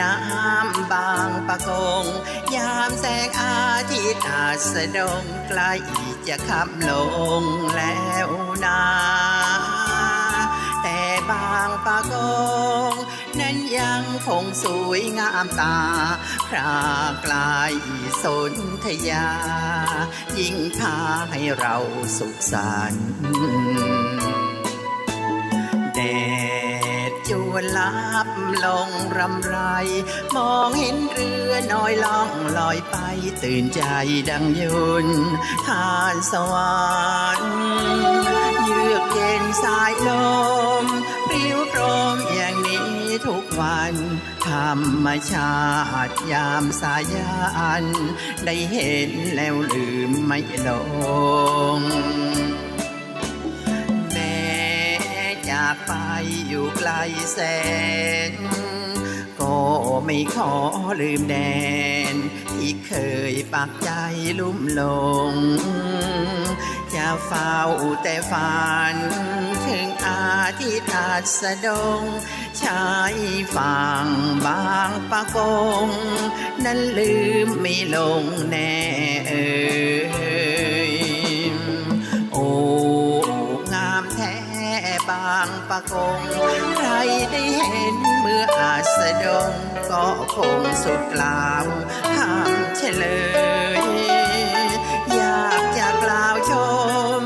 น้ำบางปะกง ยามแสงอาทิตย์อาสดงใกล้จะขับลงแล้วนาแต่บางปะกง นั้นยังคงสวยงามตาพรากลายสนธยา ยิ่งพาให้เราสุขสันต์ วนลับลงรำไร มองเห็นเรือน้อยล่องลอยไป ตื่นใจดังยุนทานสวรรค์เยือกเย็นสายลมปลิวโรมอย่างนี้ทุกวันธรรมชาติยามสายัน ได้เห็นแล้วลืมไม่ลงากไปอยู่ไกลแสน ก็ไม่ขอลืมแดน ที่เคยปักใจลุ่มหลง จะเฝ้าแต่ฝัน ถึงอาทิตย์อาสดง ชายฝั่งบางปะกง นั้นลืมไม่ลงแน่เอ่ยางปะกง ใครได้เห็นเมื่ออาสดง ก็คงสุดกล่าวคำเฉลย อยากจะกล่าวชม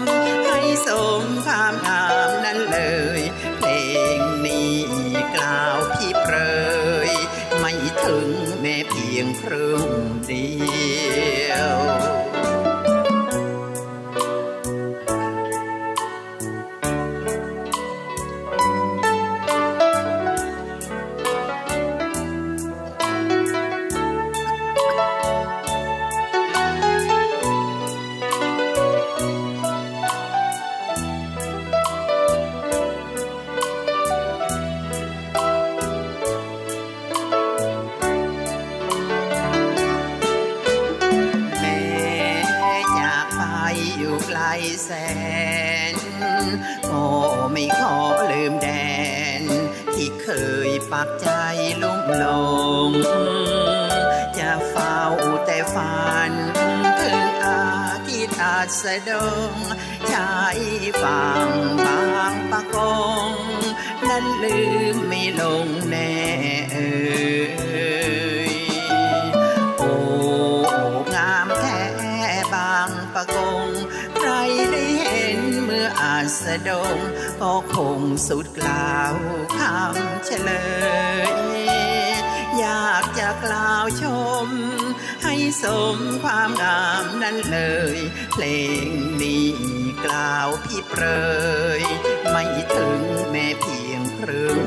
ให้สมความงามนั้นเลย เพลงนี้กล่าวพี่เปรย ไม่ถึงแม้เพียงครึ่งเดียว แสนก็ไม่ขอลืมแดน ที่เคยปักใจลุ่มหลงจะเฝ้าแต่ฝันถึงอาทิตาสะดงชายฝั่งบางปะกง นั้นลืมไม่ลงแน่เอ่ย สดงก็คงสุดกล่าวคำเฉลย อยากจะกล่าวชม ให้สมความงามนั้นเลย เพลงนี้กล่าวพี่เปรย ไม่ถึงแม่เพียงครึ่ง